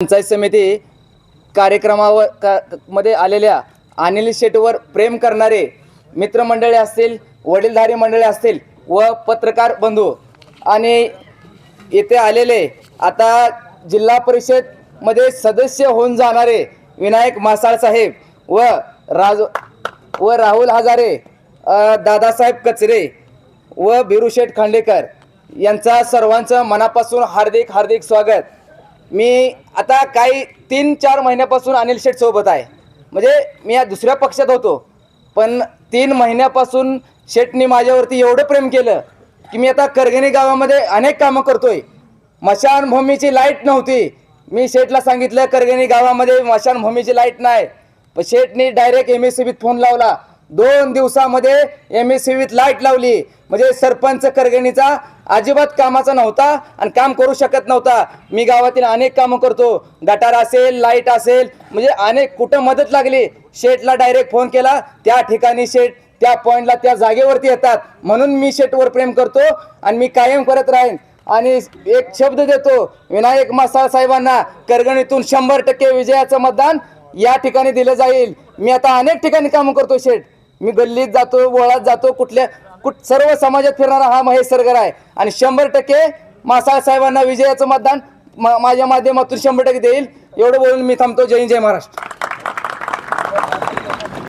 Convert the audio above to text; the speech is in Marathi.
पंचायत समिती कार्यक्रमावर का मध्ये आलेल्या अनिल शेटवर प्रेम करणारे मित्रमंडळी असतील वडीलधारी मंडळी असतील व पत्रकार बंधू. आणि येथे आलेले आता जिल्हा परिषदमध्ये सदस्य होऊन जाणारे विनायक मासाळ साहेब व राज व राहुल हजारे दादासाहेब कचरे व बिरुशेठ खांडेकर यांचा सर्वांचं मनापासून हार्दिक हार्दिक स्वागत. मी आता काही तीन चार महिन्यापासून अनिल शेठ सोबत आहे. म्हणजे मी या दुसऱ्या पक्षात होतो. पण तीन महिन्यापासून शेठनी माझ्यावरती एवढं प्रेम केलं की मी आता करगणी गावामध्ये अनेक कामं करतोय. मशानभूमीची लाइट नव्हती. मी शेठला सांगितलं करगणी गावामध्ये मशानभूमीची लाइट नाही. पण शेठनी डायरेक्ट एम एस सी बीत फोन लावला. दोन दिवसामध्ये एम एस सी लाइट लावली. म्हणजे सरपंच करगणीचा अजिबात कामाचा नव्हता आणि काम करू शकत नव्हता. मी गावातील अनेक कामं करतो. गटार असेल लाइट असेल म्हणजे अनेक कुठं मदत लागली. शेठला डायरेक्ट फोन केला. त्या ठिकाणी शेठ त्या पॉईंटला त्या जागेवरती येतात. म्हणून मी शेठवर प्रेम करतो आणि मी कायम करत राहीन. आणि एक शब्द देतो विनायक मसाळ साहेबांना करगणीतून शंभर टक्के विजयाचं मतदान या ठिकाणी दिलं जाईल. मी आता अनेक ठिकाणी कामं करतो शेठ मी गल्लीत जातो बोळात जातो कुठल्या कुठ सर्व समाजात फिरणारा हा महेश सरगर आहे. आणि शंभर टक्के मासाळ साहेबांना विजयाचं मतदान मा- माझ्या माध्यमातून शंभर टक्के देईल. एवढं बोलून मी थांबतो. जय जय महाराष्ट्र.